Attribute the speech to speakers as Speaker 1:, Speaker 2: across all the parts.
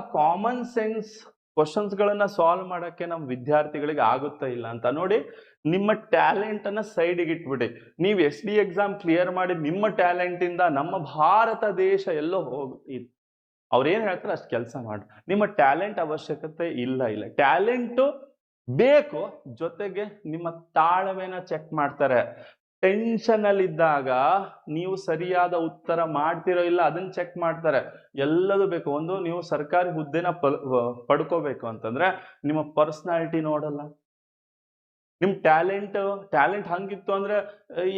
Speaker 1: Common sense questions ಗಳನ್ನ solve ಮಾಡಕ್ಕೆ ನಮ್ಮ ವಿದ್ಯಾರ್ಥಿಗಳಿಗೆ ಆಗುತ್ತಾ ಇಲ್ಲ ಅಂತ ನೋಡಿ, ನಿಮ್ಮ ಟ್ಯಾಲೆಂಟ್ ಅನ್ನ ಸೈಡಿಗೆ ಇಟ್ಬಿಡಿ. ನೀವು ಎಸ್ ಡಿ ಎಕ್ಸಾಮ್ ಕ್ಲಿಯರ್ ಮಾಡಿ ನಿಮ್ಮ ಟ್ಯಾಲೆಂಟ್ ಇಂದ ನಮ್ಮ ಭಾರತ ದೇಶ ಎಲ್ಲೋ ಹೋಗಿ ಅವ್ರೇನು ಹೇಳ್ತಾರೆ, ಅಷ್ಟು ಕೆಲಸ ಮಾಡಿ. ನಿಮ್ಮ ಟ್ಯಾಲೆಂಟ್ ಅವಶ್ಯಕತೆ ಇಲ್ಲ ಇಲ್ಲ. ಟ್ಯಾಲೆಂಟು ಬೇಕು, ಜೊತೆಗೆ ನಿಮ್ಮ ತಾಳ್ಮೆನ ಚೆಕ್ ಮಾಡ್ತಾರೆ. ಟೆನ್ಷನ್ ಅಲ್ಲಿ ಇದ್ದಾಗ ನೀವು ಸರಿಯಾದ ಉತ್ತರ ಮಾಡ್ತಿರೋ ಇಲ್ಲ, ಅದನ್ನ ಚೆಕ್ ಮಾಡ್ತಾರೆ. ಎಲ್ಲದೂ ಬೇಕು. ಒಂದು, ನೀವು ಸರ್ಕಾರಿ ಹುದ್ದೆನ ಪಡ್ಕೋಬೇಕು ಅಂತಂದ್ರೆ ನಿಮ್ಮ ಪರ್ಸನಾಲಿಟಿ ನೋಡಲ್ಲ. ನಿಮ್ ಟ್ಯಾಲೆಂಟ್ ಟ್ಯಾಲೆಂಟ್ ಹಂಗಿತ್ತು ಅಂದ್ರೆ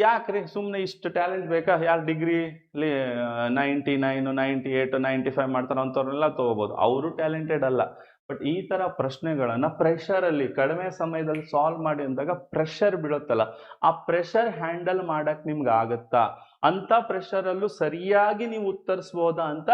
Speaker 1: ಯಾಕ್ರಿ? ಸುಮ್ಮನೆ ಇಷ್ಟು ಟ್ಯಾಲೆಂಟ್ ಬೇಕಾ? ಯಾರು degree ninety nine ninety eight ninety five ಮಾಡ್ತಾರ ಅಂಥವ್ರನ್ನೆಲ್ಲ ತಗೋಬಹುದು ಅವರು ಟ್ಯಾಲೆಂಟೆಡ್ ಅಲ್ಲ. ಬಟ್ ಈ ತರ ಪ್ರಶ್ನೆಗಳನ್ನ ಪ್ರೆಷರ್ ಅಲ್ಲಿ ಕಡಿಮೆ ಸಮಯದಲ್ಲಿ ಸಾಲ್ವ್ ಮಾಡಿ ಅಂದಾಗ ಪ್ರೆಷರ್ ಬೀಳುತ್ತಲ್ಲ. ಆ ಪ್ರೆಷರ್ ಹ್ಯಾಂಡಲ್ ಮಾಡಕ್ ನಿಮ್ಗೆ ಆಗತ್ತಾ? ಅಂತ ಪ್ರೆಷರ್ ಅಲ್ಲೂ ಸರಿಯಾಗಿ ನೀವು ಉತ್ತರಿಸ್ಬೋದಾ ಅಂತ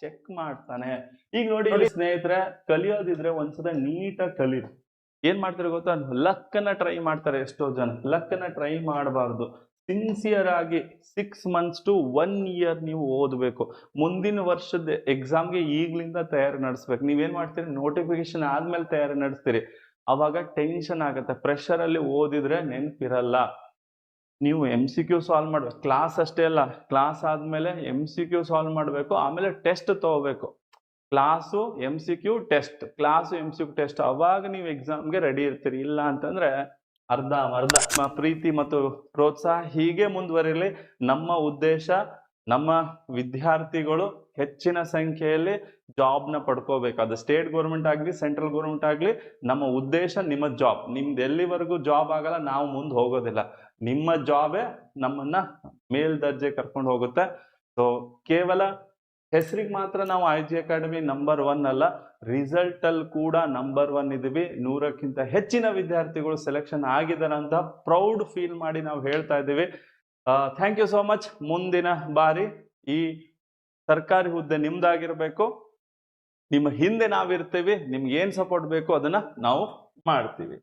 Speaker 1: ಚೆಕ್ ಮಾಡ್ತಾನೆ. ಈಗ ನೋಡಿ ಸ್ನೇಹಿತರೆ ಕಲಿಯೋದಿದ್ರೆ ಒಂದ್ಸಲ ನೀಟಾಗಿ ಕಲೀರಿ. ಏನ್ ಮಾಡ್ತಾರೆ ಗೊತ್ತಾ? ಲಕ್ಕನ್ನ ಟ್ರೈ ಮಾಡ್ತಾರೆ ಎಷ್ಟೋ ಜನ. ಲಕ್ಕನ್ನ ಟ್ರೈ ಮಾಡಬಾರ್ದು. ಸಿನ್ಸಿಯರ್ ಆಗಿ six months to one year ನೀವು ಓದಬೇಕು. ಮುಂದಿನ ವರ್ಷದ ಎಕ್ಸಾಮ್ಗೆ ಈಗಲಿಂದ ತಯಾರಿ ನಡೆಸ್ಬೇಕು. ನೀವೇನು ಮಾಡ್ತೀರಿ? ನೋಟಿಫಿಕೇಶನ್ ಆದ್ಮೇಲೆ ತಯಾರಿ ನಡೆಸ್ತೀರಿ. ಅವಾಗ ಟೆನ್ಷನ್ ಆಗುತ್ತೆ. ಪ್ರೆಷರಲ್ಲಿ ಓದಿದ್ರೆ ನೆನ್ಪಿರಲ್ಲ. ನೀವು ಎಂ ಸಿ ಕ್ಯೂ ಸಾಲ್ವ್ ಮಾಡ್ಬೇಕು. ಕ್ಲಾಸ್ ಅಷ್ಟೇ ಅಲ್ಲ. ಕ್ಲಾಸ್ ಆದಮೇಲೆ ಎಂ ಸಿ ಕ್ಯೂ ಸಾಲ್ವ್ ಮಾಡಬೇಕು. ಆಮೇಲೆ ಟೆಸ್ಟ್ ತಗೋಬೇಕು. Class M C Q test class M C Q test ಅವಾಗ ನೀವು ಎಕ್ಸಾಮ್ಗೆ ರೆಡಿ ಇರ್ತೀರಿ. ಇಲ್ಲ ಅಂತಂದ್ರೆ ಅರ್ಧ ಅರ್ಧ. ಪ್ರೀತಿ ಮತ್ತು ಪ್ರೋತ್ಸಾಹ ಹೀಗೆ ಮುಂದುವರಿಲಿ. ನಮ್ಮ ಉದ್ದೇಶ, ನಮ್ಮ ವಿದ್ಯಾರ್ಥಿಗಳು ಹೆಚ್ಚಿನ ಸಂಖ್ಯೆಯಲ್ಲಿ ಜಾಬ್ನ ಪಡ್ಕೋಬೇಕು. ಅದು ಸ್ಟೇಟ್ ಗೌರ್ಮೆಂಟ್ ಆಗಲಿ, ಸೆಂಟ್ರಲ್ ಗೌರ್ಮೆಂಟ್ ಆಗಲಿ, ನಮ್ಮ ಉದ್ದೇಶ ನಿಮ್ಮ ಜಾಬ್. ನಿಮ್ದು ಎಲ್ಲಿವರೆಗೂ ಜಾಬ್ ಆಗಲ್ಲ, ನಾವು ಮುಂದೆ ಹೋಗೋದಿಲ್ಲ. ನಿಮ್ಮ ಜಾಬೇ ನಮ್ಮನ್ನ ಮೇಲ್ದರ್ಜೆ ಕರ್ಕೊಂಡು ಹೋಗುತ್ತೆ. ಸೊ ಕೇವಲ ಹೆಸರಿಗೆ ಮಾತ್ರ ನಾವು I G academy number one ಅಲ್ಲ ರಿಸಲ್ಟಲ್ಲಿ ಕೂಡ ನಂಬರ್ ಒನ್ ಇದೀವಿ. ನೂರಕ್ಕಿಂತ ಹೆಚ್ಚಿನ ವಿದ್ಯಾರ್ಥಿಗಳು ಸೆಲೆಕ್ಷನ್ ಆಗಿದ್ದಾರೆ ಅಂತ ಪ್ರೌಡ್ ಫೀಲ್ ಮಾಡಿ ನಾವು ಹೇಳ್ತಾ ಇದ್ದೀವಿ ಥ್ಯಾಂಕ್ ಯು ಸೋ ಮಚ್ ಮುಂದಿನ ಬಾರಿ ಈ ಸರ್ಕಾರಿ ಹುದ್ದೆ ನಿಮ್ದಾಗಿರ್ಬೇಕು. ನಿಮ್ಮ ಹಿಂದೆ ನಾವಿರ್ತೀವಿ ನಿಮ್ಗೆ ಏನು ಸಪೋರ್ಟ್ ಬೇಕು ಅದನ್ನ ನಾವು ಮಾಡ್ತೀವಿ.